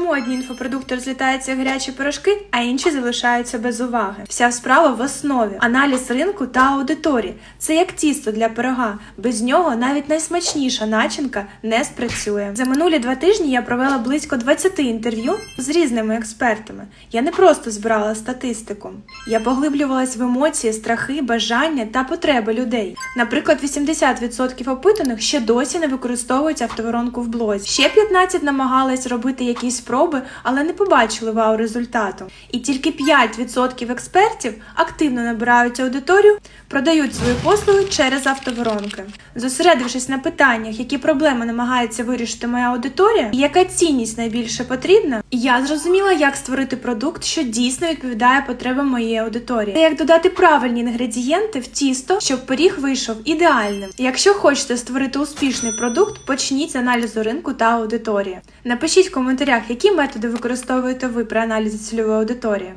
чому одні інфопродукти розлітаються гарячі пирожки, а інші залишаються без уваги. Вся справа в основі, аналіз ринку та аудиторії. Це як тісто для пирога. Без нього навіть найсмачніша начинка не спрацює. За минулі два тижні я провела близько 20 інтерв'ю з різними експертами. Я не просто збирала статистику. Я поглиблювалась в емоції, страхи, бажання та потреби людей. Наприклад, 80% опитаних ще досі не використовують автоворонку в блозі. Ще 15 намагались робити якісь спроби, але не побачили вау результату. І тільки 5% експертів активно набирають аудиторію, продають свої послуги через автоворонки. Зосередившись на питаннях, які проблеми намагається вирішити моя аудиторія, і яка цінність найбільше потрібна, я зрозуміла, як створити продукт, що дійсно відповідає потребам моєї аудиторії, та як додати правильні інгредієнти в тісто, щоб пиріг вийшов ідеальним. Якщо хочете створити успішний продукт, почніть з аналізу ринку та аудиторії. Напишіть в коментарях, які методи використовуєте ви при аналізі цільової аудиторії.